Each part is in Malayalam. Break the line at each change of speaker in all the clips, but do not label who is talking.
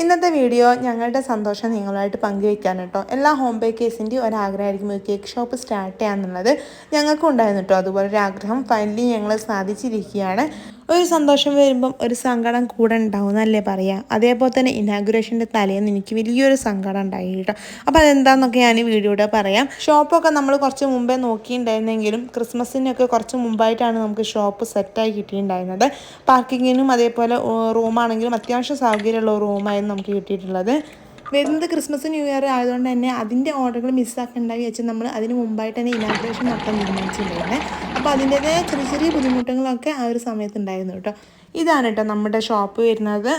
ഇന്നത്തെ വീഡിയോ ഞങ്ങളുടെ സന്തോഷം നിങ്ങളുമായിട്ട് പങ്കുവയ്ക്കാൻ കേട്ടോ. എല്ലാ ഹോം ബേക്കേഴ്സിന്റെയും ഒരാഗ്രഹമായിരിക്കും ഒരു കേക്ക് ഷോപ്പ് സ്റ്റാർട്ട് ചെയ്യാന്നുള്ളത് ഞങ്ങൾക്കും ഉണ്ടായിരുന്നു കേട്ടോ. അതുപോലെ ഒരു ആഗ്രഹം ഫൈനലി ഞങ്ങൾ സാധിച്ചിരിക്കുകയാണ്. ഒരു സന്തോഷം വരുമ്പം ഒരു സങ്കടം കൂടെ ഉണ്ടാവും എന്നല്ലേ പറയുക അതേപോലെ തന്നെ ഇനാഗുറേഷന്റെ തലേന്ന് എനിക്ക് വലിയൊരു സങ്കടം ഉണ്ടായി കേട്ടോ. അപ്പോൾ അതെന്താണെന്നൊക്കെ ഞാൻ വീഡിയോയുടെ പറയാം. ഷോപ്പൊക്കെ നമ്മൾ കുറച്ച് മുമ്പേ നോക്കിയിട്ടുണ്ടായിരുന്നെങ്കിലും ക്രിസ്മസിനൊക്കെ കുറച്ച് മുമ്പായിട്ടാണ് നമുക്ക് ഷോപ്പ് സെറ്റായി കിട്ടിയിട്ടുണ്ടായിരുന്നത്. പാർക്കിങ്ങിനും അതേപോലെ റൂമാണെങ്കിലും അത്യാവശ്യം സൗകര്യമുള്ള റൂമായിരുന്നു നമുക്ക് കിട്ടിയിട്ടുള്ളത്. വരുന്നത് ക്രിസ്മസ് ന്യൂ ഇയർ ആയതുകൊണ്ട് തന്നെ അതിന്റെ ഓർഡറുകൾ മിസ്സാക്കണ്ടായി വെച്ച് നമ്മൾ അതിന് മുമ്പായിട്ട് തന്നെ ഇനാഗ്രേഷൻ നടത്താൻ തീരുമാനിച്ചിട്ടുണ്ടായിരുന്നത് അപ്പോൾ അതിന്റെതായ ചെറിയ ചെറിയ ബുദ്ധിമുട്ടുകളൊക്കെ ആ ഒരു സമയത്ത് ഉണ്ടായിരുന്നു കേട്ടോ. ഇതാണ് കേട്ടോ നമ്മുടെ ഷോപ്പ് വരുന്നത്.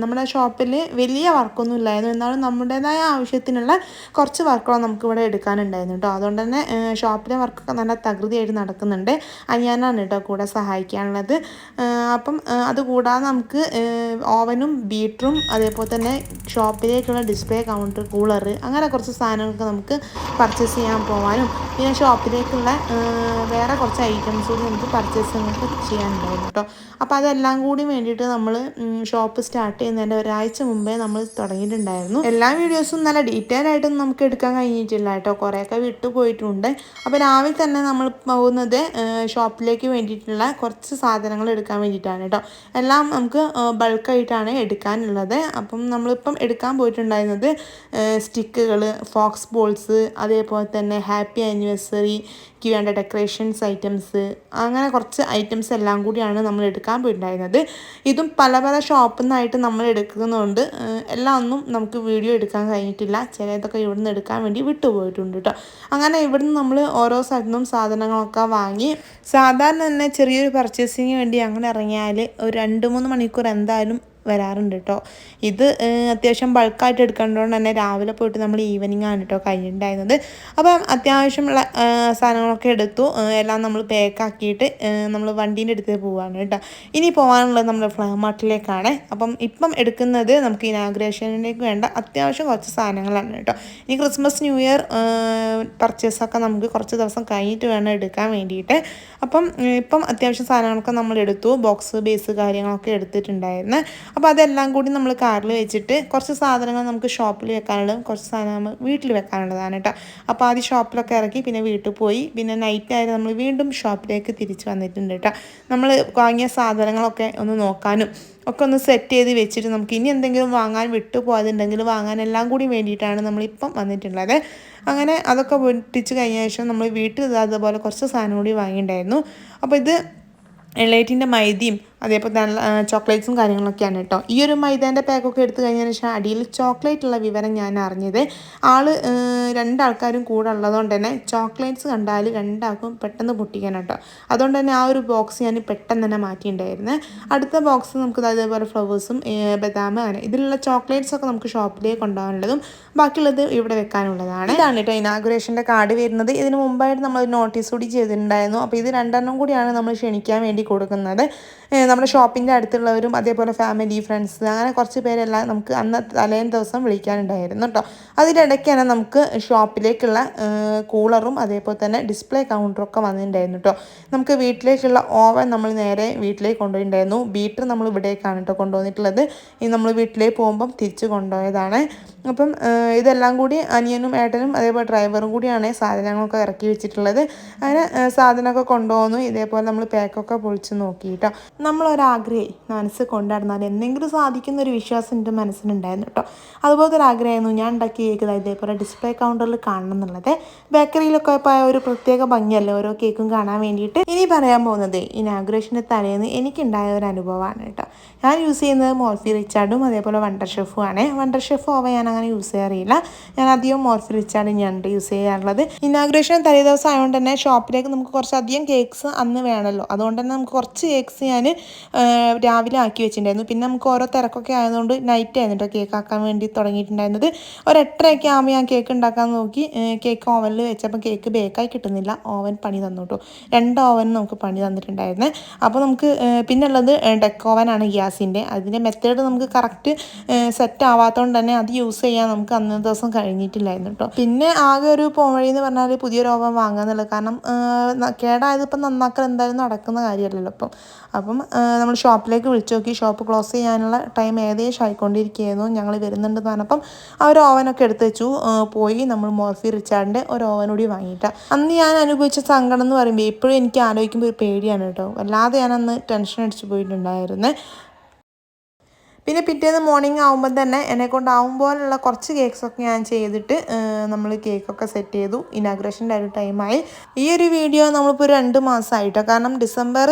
നമ്മുടെ ഷോപ്പിൽ വലിയ വർക്കൊന്നും ഇല്ലായിരുന്നു. എന്നാലും നമ്മുടേതായ ആവശ്യത്തിനുള്ള കുറച്ച് വർക്കുകൾ നമുക്കിവിടെ എടുക്കാനുണ്ടായിരുന്നു കേട്ടോ. അതുകൊണ്ട് തന്നെ ഷോപ്പിലെ വർക്കൊക്കെ നല്ല തകൃതിയായിട്ട് നടക്കുന്നുണ്ട്. അനിയാനാണ് കേട്ടോ കൂടെ സഹായിക്കാനുള്ളത്. അപ്പം അതുകൂടാതെ നമുക്ക് ഓവനും ബീറ്ററും അതേപോലെ തന്നെ ഷോപ്പിലേക്കുള്ള ഡിസ്പ്ലേ കൗണ്ടർ കൂളർ അങ്ങനെ കുറച്ച് സാധനങ്ങളൊക്കെ നമുക്ക് പർച്ചേസ് ചെയ്യാൻ പോകാനും പിന്നെ ഷോപ്പിലേക്കുള്ള വേറെ കുറച്ച് ഐറ്റംസ് കൂടി നമുക്ക് പർച്ചേസിങ്ങൊക്കെ ചെയ്യാനുണ്ടാവും കേട്ടോ. അപ്പോൾ അതെല്ലാം കൂടി വേണ്ടിയിട്ട് നമ്മൾ ഷോപ്പ് സ്റ്റാർട്ട് ചെയ്യുന്നതിന്റെ ഒരാഴ്ച മുമ്പേ നമ്മൾ തുടങ്ങിയിട്ടുണ്ടായിരുന്നു. എല്ലാ വീഡിയോസും നല്ല ഡീറ്റെയിൽ ആയിട്ടൊന്നും നമുക്ക് എടുക്കാൻ കഴിഞ്ഞിട്ടില്ല കേട്ടോ. കുറേയൊക്കെ വിട്ടു പോയിട്ടുണ്ട്. അപ്പോൾ രാവിലെ തന്നെ നമ്മൾ പോകുന്നത് ഷോപ്പിലേക്ക് വേണ്ടിയിട്ടുള്ള കുറച്ച് സാധനങ്ങൾ എടുക്കാൻ വേണ്ടിയിട്ടാണ് കേട്ടോ എല്ലാം നമുക്ക് ബൾക്കായിട്ടാണ് എടുക്കാനുള്ളത്. അപ്പം നമ്മളിപ്പം എടുക്കാൻ പോയിട്ടുണ്ടായിരുന്നത് സ്റ്റിക്കുകൾ ഫോക്സ് ബോൾസ് അതേപോലെ തന്നെ ഹാപ്പി ആനിവേഴ്സറി വേണ്ട ഡെക്കറേഷൻസ് ഐറ്റംസ് അങ്ങനെ കുറച്ച് ഐറ്റംസ് എല്ലാം കൂടിയാണ് നമ്മൾ എടുക്കാൻ പോയിട്ടുണ്ടായിരുന്നത്. ഇതും പല പല ഷോപ്പിൽ നിന്നായിട്ട് നമ്മൾ എടുക്കുന്നതുകൊണ്ട് എല്ലാം ഒന്നും നമുക്ക് വീഡിയോ എടുക്കാൻ കഴിഞ്ഞിട്ടില്ല. ചിലതൊക്കെ ഇവിടുന്ന് എടുക്കാൻ വേണ്ടി വിട്ടുപോയിട്ടുണ്ട് കേട്ടോ അങ്ങനെ ഇവിടുന്ന് നമ്മൾ ഓരോ സ്ഥലത്തു നിന്നും സാധനങ്ങളൊക്കെ വാങ്ങി സാധാരണ തന്നെ ചെറിയൊരു പർച്ചേസിങ് വേണ്ടി അങ്ങനെ ഇറങ്ങിയാൽ ഒരു രണ്ട് മൂന്ന് മണിക്കൂർ എന്തായാലും വരാറുണ്ട് കേട്ടോ ഇത് അത്യാവശ്യം ബൾക്കായിട്ട് എടുക്കേണ്ടതുകൊണ്ട് തന്നെ രാവിലെ പോയിട്ട് നമ്മൾ ഈവനിങ് ആണ് കേട്ടോ കഴിഞ്ഞിട്ടുണ്ടായിരുന്നത്. അപ്പം അത്യാവശ്യമുള്ള സാധനങ്ങളൊക്കെ എടുത്തു എല്ലാം നമ്മൾ പാക്കാക്കിയിട്ട് നമ്മൾ വണ്ടീന്റെ അടുത്ത് പോവാണ് കേട്ടോ ഇനി പോകാനുള്ളത് നമ്മുടെ ഫ്ലൈമാർട്ടിലേക്കാണ് അപ്പം ഇപ്പം എടുക്കുന്നത് നമുക്ക് ഇനാഗ്രേഷനിലേക്ക് വേണ്ട അത്യാവശ്യം കുറച്ച് സാധനങ്ങളാണ് കേട്ടോ ഇനി ക്രിസ്മസ് ന്യൂ ഇയർ പർച്ചേസൊക്കെ നമുക്ക് കുറച്ച് ദിവസം കഴിഞ്ഞിട്ട് വേണം എടുക്കാൻ വേണ്ടിയിട്ട്. അപ്പം ഇപ്പം അത്യാവശ്യം സാധനങ്ങളൊക്കെ നമ്മൾ എടുത്തു ബോക്സ് ബേസ് കാര്യങ്ങളൊക്കെ എടുത്തിട്ടുണ്ടായിരുന്നു. അപ്പോൾ അതെല്ലാം കൂടി നമ്മൾ കാറിൽ വെച്ചിട്ട് കുറച്ച് സാധനങ്ങൾ നമുക്ക് ഷോപ്പിൽ വെക്കാനുള്ളതും കുറച്ച് സാധനങ്ങൾ വീട്ടിൽ വെക്കാനുള്ളതാണ് കേട്ടോ. അപ്പോൾ ആദ്യം ഷോപ്പിലൊക്കെ ഇറക്കി പിന്നെ വീട്ടിൽ പോയി. പിന്നെ നൈറ്റ് നമ്മൾ വീണ്ടും ഷോപ്പിലേക്ക് തിരിച്ച് വന്നിട്ടുണ്ട് കേട്ടോ. നമ്മൾ വാങ്ങിയ സാധനങ്ങളൊക്കെ ഒന്ന് നോക്കാനും ഒക്കെ ഒന്ന് സെറ്റ് ചെയ്ത് വെച്ചിട്ട് നമുക്ക് ഇനി എന്തെങ്കിലും വാങ്ങാൻ വിട്ടു പോയതുണ്ടെങ്കിൽ വാങ്ങാൻ എല്ലാം കൂടി വേണ്ടിയിട്ടാണ് നമ്മളിപ്പം വന്നിട്ടുള്ളത്. അങ്ങനെ അതൊക്കെ പൊട്ടിച്ച് കഴിഞ്ഞ ശേഷം നമ്മൾ വീട്ടിൽ അതുപോലെ കുറച്ച് സാധനം കൂടി വാങ്ങിയിട്ടുണ്ടായിരുന്നു. അപ്പോൾ ഇത് എളേറ്റിന്റെ മൈദയും അതേപോലെ നല്ല ചോക്ലേറ്റ്സും കാര്യങ്ങളൊക്കെയാണ് കേട്ടോ. ഈ ഒരു മൈദേന്റെ പാക്കൊക്കെ എടുത്തു കഴിഞ്ഞതിന് ശേഷം അടിയിൽ ചോക്ലേറ്റ് ഉള്ള വിവരം ഞാൻ അറിഞ്ഞത് ആൾ രണ്ടാൾക്കാരും കൂടെ ഉള്ളതുകൊണ്ട് തന്നെ ചോക്ലേറ്റ്സ് കണ്ടാൽ രണ്ടാൾക്കും പെട്ടെന്ന് പൊട്ടിക്കാൻ കേട്ടോ. അതുകൊണ്ട് തന്നെ ആ ഒരു ബോക്സ് ഞാൻ പെട്ടെന്ന് തന്നെ മാറ്റിയിട്ടുണ്ടായിരുന്നു. അടുത്ത ബോക്സ് നമുക്ക് അതേപോലെ ഫ്ലവേഴ്സും ബദാം അങ്ങനെ ഇതിലുള്ള ചോക്ലേറ്റ്സ് ഒക്കെ നമുക്ക് ഷോപ്പിലേക്ക് കൊണ്ടുപോകാനുള്ളതും ബാക്കിയുള്ളത് ഇവിടെ വെക്കാനുള്ളതാണ്. ഇതാണ് കേട്ടോ ഇനാഗുറേഷന്റെ കാർഡ് വരുന്നത്. ഇതിന് മുമ്പായിട്ട് നമ്മൾ നോട്ടീസ് കൂടി ചെയ്തിട്ടുണ്ടായിരുന്നു. അപ്പോൾ ഇത് രണ്ടെണ്ണം കൂടിയാണ് നമ്മൾ ക്ഷണിക്കാൻ വേണ്ടി കൊടുക്കുന്നത്. നമ്മുടെ ഷോപ്പിന്റെ അടുത്തുള്ളവരും അതേപോലെ ഫാമിലി ഫ്രണ്ട്സ് അങ്ങനെ കുറച്ച് പേരെല്ലാം നമുക്ക് അന്ന് തലേന്ന് ദിവസം വിളിക്കാനുണ്ടായിരുന്നു കേട്ടോ അതിനിടയ്ക്കാണ് നമുക്ക് ഷോപ്പിലേക്കുള്ള കൂളറും അതേപോലെ തന്നെ ഡിസ്പ്ലേ കൗണ്ടറും ഒക്കെ വന്നിട്ടുണ്ടായിരുന്നു കേട്ടോ നമുക്ക് വീട്ടിലേക്കുള്ള ഓവൻ നമ്മൾ നേരെ വീട്ടിലേക്ക് കൊണ്ടുപോയിട്ടുണ്ടായിരുന്നു. ബീറ്റർ നമ്മൾ ഇവിടേക്കാണ് കേട്ടോ കൊണ്ടുവന്നിട്ടുള്ളത്. നമ്മൾ വീട്ടിലേക്ക് പോകുമ്പം തിരിച്ച് കൊണ്ടുപോയതാണ്. അപ്പം ഇതെല്ലാം കൂടി അനിയനും ഏട്ടനും അതേപോലെ ഡ്രൈവറും കൂടിയാണ് സാധനങ്ങളൊക്കെ ഇറക്കി വെച്ചിട്ടുള്ളത്. അങ്ങനെ സാധനമൊക്കെ കൊണ്ടുപോകുന്നു. ഇതേപോലെ നമ്മൾ പാക്കൊക്കെ പൊളിച്ച് നോക്കി കേട്ടോ. നമ്മളൊരാഗ്രഹം മനസ്സ് കൊണ്ടാടുന്നാൽ എന്തെങ്കിലും സാധിക്കുന്ന ഒരു വിശ്വാസം എന്റെ മനസ്സിനുണ്ടായിരുന്നു കേട്ടോ. അതുപോലത്തെ ഒരു ആഗ്രഹമായിരുന്നു ഞാൻ ഉണ്ടാക്കിയ കേക്ക് ഇതേപോലെ ഡിസ്പ്ലേ കൗണ്ടറിൽ കാണണം എന്നുള്ളത് ബേക്കറിയിലൊക്കെ പോയ ഒരു പ്രത്യേക ഭംഗിയല്ലേ ഓരോ കേക്കും കാണാൻ വേണ്ടിയിട്ട്. ഇനി പറയാൻ പോകുന്നത് ഇനാഗ്രേഷന്റെ തലേന്ന് എനിക്കുണ്ടായ ഒരു അനുഭവമാണ് കേട്ടോ. ഞാൻ യൂസ് ചെയ്യുന്നത് മോർഫി റിച്ചാർഡും അതേപോലെ വണ്ടർ ഷെഫും ആണ്. വണ്ടർ ഷെഫ് ഓവ ഞാൻ അങ്ങനെ യൂസ് ചെയ്യാറില്ല. ഞാൻ അധികം മോർഫി റിച്ചാണ് ഞാൻ യൂസ് ചെയ്യാറുള്ളത്. ഇനാഗ്രേഷൻ തലേ ദിവസം ആയതുകൊണ്ട് തന്നെ ഷോപ്പിലേക്ക് നമുക്ക് കുറച്ചധികം കേക്ക്സ് അന്ന് വേണമല്ലോ. അതുകൊണ്ട് തന്നെ നമുക്ക് കുറച്ച് കേക്ക്സ് ഞാൻ രാവിലെ ആക്കി വെച്ചിട്ടുണ്ടായിരുന്നു. പിന്നെ നമുക്ക് ഓരോ തിരക്കൊക്കെ ആയതുകൊണ്ട് നൈറ്റ് ആയിരുന്നു കേക്ക് ആക്കാൻ വേണ്ടി തുടങ്ങിയിട്ടുണ്ടായിരുന്നത്. ഒരു എട്ടരയൊക്കെ ആകുമ്പോൾ ഞാൻ കേക്ക് ഉണ്ടാക്കാൻ നോക്കി. കേക്ക് ഓവനിൽ വെച്ചപ്പോൾ കേക്ക് ബേക്കായി കിട്ടുന്നില്ല. ഓവൻ പണി തന്നു കേട്ടോ രണ്ട് ഓവൻ നമുക്ക് പണി തന്നിട്ടുണ്ടായിരുന്നു. അപ്പോൾ നമുക്ക് പിന്നെ ഉള്ളത് ഡെക്ക് ഓവനാണ് ഗ്യാസിന്റെ. അതിന്റെ മെത്തേഡ് നമുക്ക് കറക്റ്റ് സെറ്റ് ആവാത്തതുകൊണ്ട് തന്നെ അത് യൂസ് ചെയ്യാൻ നമുക്ക് അന്നേ ദിവസം കഴിഞ്ഞിട്ടില്ലായിരുന്നു കേട്ടോ പിന്നെ ആകെ ഒരു പോവഴി എന്ന് പറഞ്ഞാൽ പുതിയൊരു ഓവൻ വാങ്ങാന്നുള്ളത്. കാരണം കേടായത് ഇപ്പം നന്നാക്കൽ എന്തായാലും നടക്കുന്ന കാര്യമല്ലല്ലോ അപ്പം അപ്പം നമ്മൾ ഷോപ്പിലേക്ക് വിളിച്ചു നോക്കി. ഷോപ്പ് ക്ലോസ് ചെയ്യാനുള്ള ടൈം ഏകദേശം ആയിക്കൊണ്ടിരിക്കുകയായിരുന്നു. ഞങ്ങൾ വരുന്നുണ്ടെന്ന് പറഞ്ഞപ്പം ആ ഒരു ഓവനൊക്കെ എടുത്ത് വെച്ചു. പോയി നമ്മൾ മോർഫി റിച്ചാർഡിന്റെ ഒരു ഓവൻ കൂടി വാങ്ങിയിട്ടാണ് അന്ന് ഞാൻ അനുഭവിച്ച സങ്കടം എന്ന് പറയുമ്പോൾ ഇപ്പോഴും എനിക്ക് ആലോചിക്കുമ്പോൾ ഒരു പേടിയാണ് കേട്ടോ വല്ലാതെ ഞാനന്ന് ടെൻഷൻ അടിച്ചു പോയിട്ടുണ്ടായിരുന്നേ. പിന്നെ പിറ്റേന്ന് മോർണിംഗ് ആകുമ്പോൾ തന്നെ എന്നെ കൊണ്ടാവും പോലുള്ള കുറച്ച് കേക്ക്സൊക്കെ ഞാൻ ചെയ്തിട്ട് നമ്മൾ കേക്കൊക്കെ സെറ്റ് ചെയ്തു. ഇനാഗ്രേഷന്റെ ഒരു ടൈമായി ഈ ഒരു വീഡിയോ നമ്മളിപ്പോൾ ഒരു രണ്ട് മാസമായിട്ടോ കാരണം ഡിസംബർ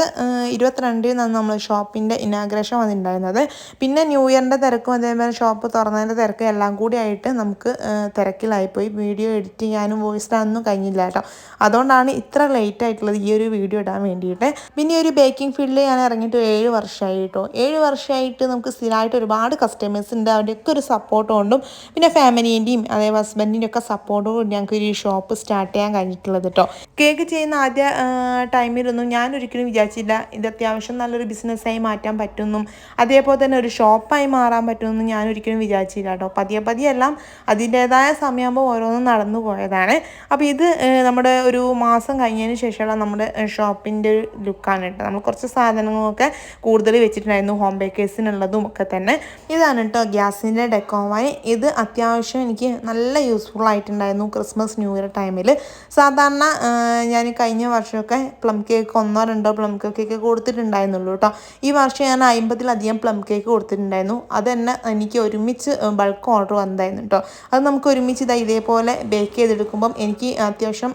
ഇരുപത്തിരണ്ടിനാണ് നമ്മൾ ഷോപ്പിന്റെ ഇനാഗ്രേഷൻ വന്നിട്ടുണ്ടായിരുന്നത്. പിന്നെ ന്യൂ ഇയറിന്റെ തിരക്കും അതേപോലെ ഷോപ്പ് തുറന്നതിന്റെ തിരക്കും എല്ലാം കൂടി ആയിട്ട് നമുക്ക് തിരക്കിലായിപ്പോയി. വീഡിയോ എഡിറ്റ് ചെയ്യാനും വോയിസ് ഇടാനൊന്നും കഴിഞ്ഞില്ല കേട്ടോ. അതുകൊണ്ടാണ് ഇത്ര ലേറ്റ് ആയിട്ടുള്ളത് ഈ ഒരു വീഡിയോ ഇടാൻ വേണ്ടിയിട്ട്. പിന്നെ ഒരു ബേക്കിംഗ് ഫീൽഡിൽ ഞാൻ ഇറങ്ങിയിട്ട് ഏഴ് വർഷമായി കേട്ടോ. ഏഴ് വർഷമായിട്ട് നമുക്ക് സ്ഥിരമായിട്ട് ഒരുപാട് കസ്റ്റമേഴ്സിന്റെ അവരുടെയൊക്കെ ഒരു സപ്പോർട്ട് കൊണ്ടും പിന്നെ ഫാമിലീന്റെയും അതേപോലെ ഹസ്ബൻഡിന്റെ ഒക്കെ സപ്പോർട്ടും കൊണ്ട് ഞങ്ങൾക്ക് ഒരു ഷോപ്പ് സ്റ്റാർട്ട് ചെയ്യാൻ കഴിഞ്ഞിട്ടുള്ളത് കേട്ടോ കേക്ക് ചെയ്യുന്ന ആദ്യ ടൈമിലൊന്നും ഞാൻ ഒരിക്കലും വിചാരിച്ചില്ല. ഇത് അത്യാവശ്യം നല്ലൊരു ബിസിനസ്സായി മാറ്റാൻ പറ്റുമെന്നും അതേപോലെ തന്നെ ഒരു ഷോപ്പായി മാറാൻ പറ്റുമെന്നും ഞാൻ ഒരിക്കലും വിചാരിച്ചില്ല കേട്ടോ പതിയെ പതിയെ എല്ലാം അതിന്റേതായ സമയമാകുമ്പോൾ ഓരോന്നും നടന്നു പോയതാണ്. അപ്പോൾ ഇത് നമ്മുടെ ഒരു മാസം കഴിഞ്ഞതിന് ശേഷമുള്ള നമ്മുടെ ഷോപ്പിന്റെ ഒരു ലുക്കാണ് കേട്ടോ നമ്മൾ കുറച്ച് സാധനങ്ങളൊക്കെ കൂടുതൽ വെച്ചിട്ടുണ്ടായിരുന്നു. ഹോം ബേക്കേഴ്സിനുള്ളതും ഒക്കെ തന്നെ. ഇതാണ് കേട്ടോ ഗ്യാസിന്റെ ഡെക്കോമായി ഇത് അത്യാവശ്യം എനിക്ക് നല്ല യൂസ്ഫുൾ ആയിട്ടുണ്ടായിരുന്നു ക്രിസ്മസ് ന്യൂ ഇയർ ടൈമിൽ. സാധാരണ ഞാൻ കഴിഞ്ഞ വർഷമൊക്കെ പ്ലം കേക്ക് ഒന്നോ രണ്ടോ പ്ലം കേക്കൊക്കെ കൊടുത്തിട്ടുണ്ടായിരുന്നുള്ളൂ കേട്ടോ ഈ വർഷം ഞാൻ അമ്പതിലധികം പ്ലം കേക്ക് കൊടുത്തിട്ടുണ്ടായിരുന്നു. അത് തന്നെ എനിക്ക് ഒരുമിച്ച് ബൾക്ക് ഓർഡർ വന്നതായിരുന്നു കേട്ടോ അത് നമുക്ക് ഒരുമിച്ച് ഇതാ ഇതേപോലെ ബേക്ക് ചെയ്തെടുക്കുമ്പം എനിക്ക് അത്യാവശ്യം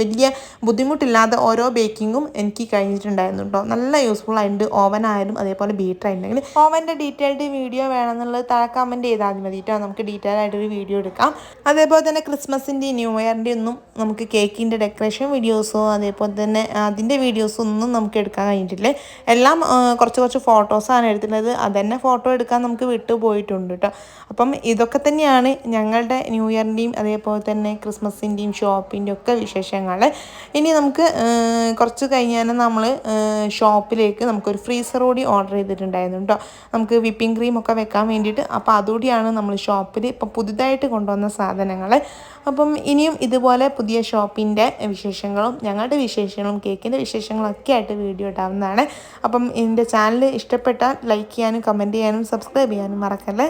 വലിയ ബുദ്ധിമുട്ടില്ലാതെ ഓരോ ബേക്കിങ്ങും എനിക്ക് കഴിഞ്ഞിട്ടുണ്ടായിരുന്നു കേട്ടോ നല്ല യൂസ്ഫുൾ ആയിട്ടുണ്ട്. ഓവൻ ആയാലും അതേപോലെ ബീറ്റർ ആയിട്ടുണ്ടെങ്കിൽ ഓവന്റെ ഡീറ്റെയിൽഡ് വീഡിയോ വേണമെന്നുള്ളത് താഴെ കമന്റ് ചെയ്താൽ മതി. കേട്ടോ നമുക്ക് ഡീറ്റെയിൽ ആയിട്ടൊരു വീഡിയോ എടുക്കാം. അതേപോലെ തന്നെ ക്രിസ്മസിന്റെയും ന്യൂ ഇയറിന്റെ ഒന്നും നമുക്ക് കേക്കിന്റെ ഡെക്കറേഷൻ വീഡിയോസോ അതേപോലെ തന്നെ അതിന്റെ വീഡിയോസോ ഒന്നും നമുക്ക് എടുക്കാൻ കഴിഞ്ഞിട്ടില്ല. എല്ലാം കുറച്ച് കുറച്ച് ഫോട്ടോസാണ് എടുത്തിട്ടുള്ളത്. അതന്നെ ഫോട്ടോ എടുക്കാൻ നമുക്ക് വിട്ടു പോയിട്ടുണ്ട് കേട്ടോ അപ്പം ഇതൊക്കെ തന്നെയാണ് ഞങ്ങളുടെ ന്യൂ ഇയറിന്റെയും അതേപോലെ തന്നെ ക്രിസ്മസിന്റെയും ഷോപ്പിന്റെ ഒക്കെ വിശേഷങ്ങൾ ഇനി നമുക്ക് കുറച്ച് കഴിഞ്ഞാൽ നമ്മൾ ഷോപ്പിലേക്ക് നമുക്കൊരു ഫ്രീസർ കൂടി ഓർഡർ ചെയ്തിട്ടുണ്ടായിരുന്നു കേട്ടോ നമുക്ക് വിപ്പിംഗ് ക്രീം ഒക്കെ വെക്കാൻ വേണ്ടിയിട്ട് അപ്പോൾ അതുകൂടിയാണ് നമ്മൾ ഷോപ്പിൽ ഇപ്പം പുതുതായിട്ട് കൊണ്ടുവന്ന സാധനങ്ങൾ. അപ്പം ഇനിയും ഇതുപോലെ പുതിയ ഷോപ്പിന്റെ വിശേഷങ്ങളും ഞങ്ങളുടെ വിശേഷങ്ങളും കേക്കിന്റെ വിശേഷങ്ങളും ഒക്കെ ആയിട്ട് വീഡിയോ ഇടാവുന്നതാണ്. അപ്പം എന്റെ ചാനൽ ഇഷ്ടപ്പെട്ടാൽ ലൈക്ക് ചെയ്യാനും കമന്റ് ചെയ്യാനും സബ്സ്ക്രൈബ് ചെയ്യാനും മറക്കല്ലേ?